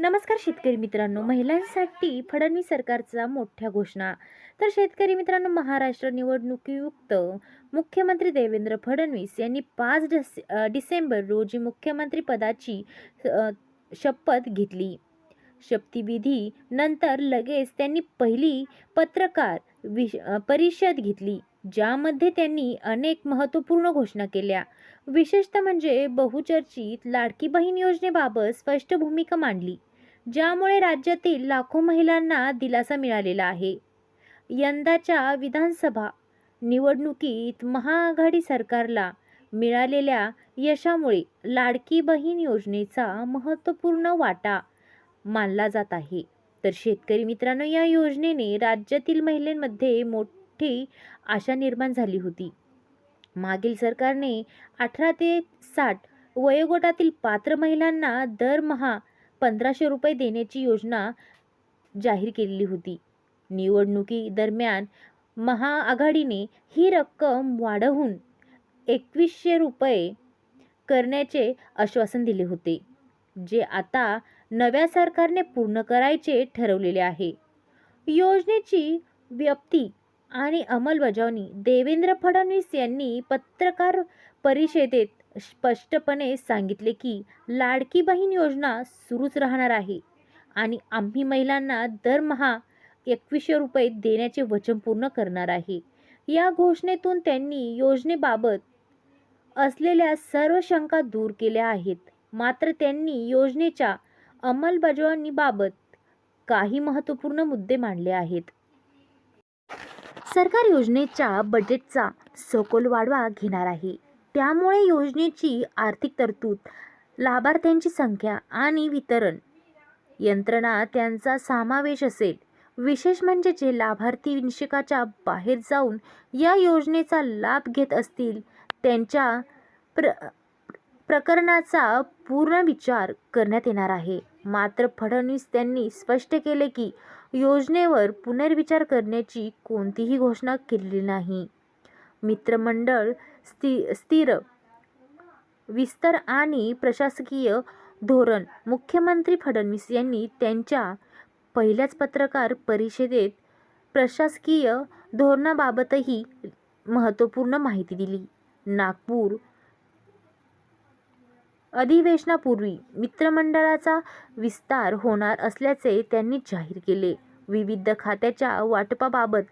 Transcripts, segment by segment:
नमस्कार शेतकरी मित्रांनो. महिलांसाठी फडणवीस सरकारचा मोठ्या घोषणा. तर शेतकरी मित्रांनो महाराष्ट्र निवडणुकीयुक्त मुख्यमंत्री देवेंद्र फडणवीस यांनी पाच डिस डिसेंबर रोजी मुख्यमंत्री पदाची शपथ घेतली. शपथविधी नंतर लगेच त्यांनी पहिली पत्रकार विश परिषद घेतली ज्यामध्ये त्यांनी अनेक महत्त्वपूर्ण घोषणा केल्या. विशेषतः म्हणजे बहुचर्चित लाडकी बहीण योजनेबाबत स्पष्ट भूमिका मांडली. ज्यामुळे राज्यातील लाखो महिलांना दिलासा मिळालेला आहे. यंदाच्या विधानसभा निवडणुकीत महाआघाडी सरकारला मिळालेल्या यशामुळे लाडकी बहीण योजनेचा महत्त्वपूर्ण वाटा मानला जात आहे. तर शेतकरी मित्रांनो या योजनेने राज्यातील महिलांमध्ये मोठी आशा निर्माण झाली होती. मागील सरकारने अठरा ते साठ वयोगटातील पात्र महिलांना दरमहा पंधराशे रुपये देण्याची योजना जाहीर केलेली होती. निवडणुकी दरम्यान महाआघाडीने ही रक्कम वाढवून एकवीसशे रुपये करण्याचे आश्वासन दिले होते जे आता नव्या सरकारने पूर्ण करायचे ठरवलेले आहे. योजनेची व्याप्ती आणि अंमलबजावणी देवेंद्र फडणवीस यांनी पत्रकार परिषदेत स्पष्टपणे सांगितले की लाडकी बहीण योजना सुरूच राहणार आहे. आणि आम्ही महिलांना दरमहा एकवीसशे रुपये देण्याचे वचन पूर्ण करणार आहे. या घोषणेतून त्यांनी योजनेबाबत असलेल्या सर्व शंका दूर केल्या आहेत. मात्र त्यांनी योजनेच्या अंमलबजावणीबाबत काही महत्त्वपूर्ण मुद्दे मांडले आहेत. सरकार योजनेच्या बजेटचा सखोल वाढवा घेणार आहे. त्यामुळे योजनेची आर्थिक तरतूद लाभार्थ्यांची संख्या आणि वितरण यंत्रणा त्यांचा समावेश असेल. विशेष म्हणजे जे लाभार्थी निशिकाच्या बाहेर जाऊन या योजनेचा लाभ घेत असतील त्यांच्या प्र प्रकरणाचा पूर्ण विचार करण्यात येणार आहे. मात्र फडणवीस त्यांनी स्पष्ट केले की योजनेवर पुनर्विचार करण्याची कोणतीही घोषणा केलेली नाही. मित्रमंडळ स्थि स्थिर विस्तार आणि प्रशासकीय धोरण. मुख्यमंत्री फडणवीस यांनी त्यांच्या पहिल्याच पत्रकार परिषदेत प्रशासकीय धोरणाबाबतही महत्त्वपूर्ण माहिती दिली. नागपूर अधिवेशनापूर्वी मित्रमंडळाचा विस्तार होणार असल्याचे त्यांनी जाहीर केले. विविध खात्याच्या वाटपाबाबत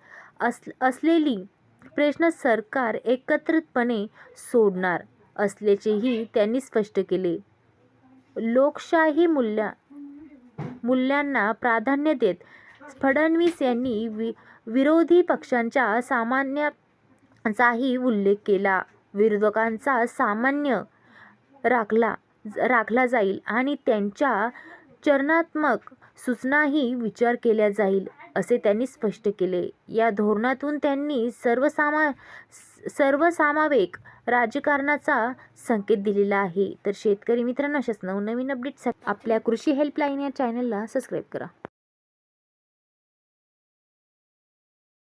अस असलेली प्रश्न सरकार एकत्रितपणे सोडणार असल्याचेही त्यांनी स्पष्ट केले. लोकशाही मूल्या मूल्यांना प्राधान्य देत फडणवीस यांनी वि विरोधी पक्षांच्या सामान्याचाही उल्लेख केला. विरोधकांचा सामान्य राखला राखला जाईल आणि त्यांच्या चरणात्मक सूचनाही विचार केल्या जाईल. असे त्यांनी स्पष्ट केले. या धोरणातून त्यांनी सर्वसामा सर्वसामावेक राजकारणाचा संकेत दिलेला आहे. तर शेतकरी मित्रांनो अशाच नवनवीन अपडेट्ससाठी आपल्या कृषी हेल्पलाईन या चॅनलला सबस्क्राईब करा.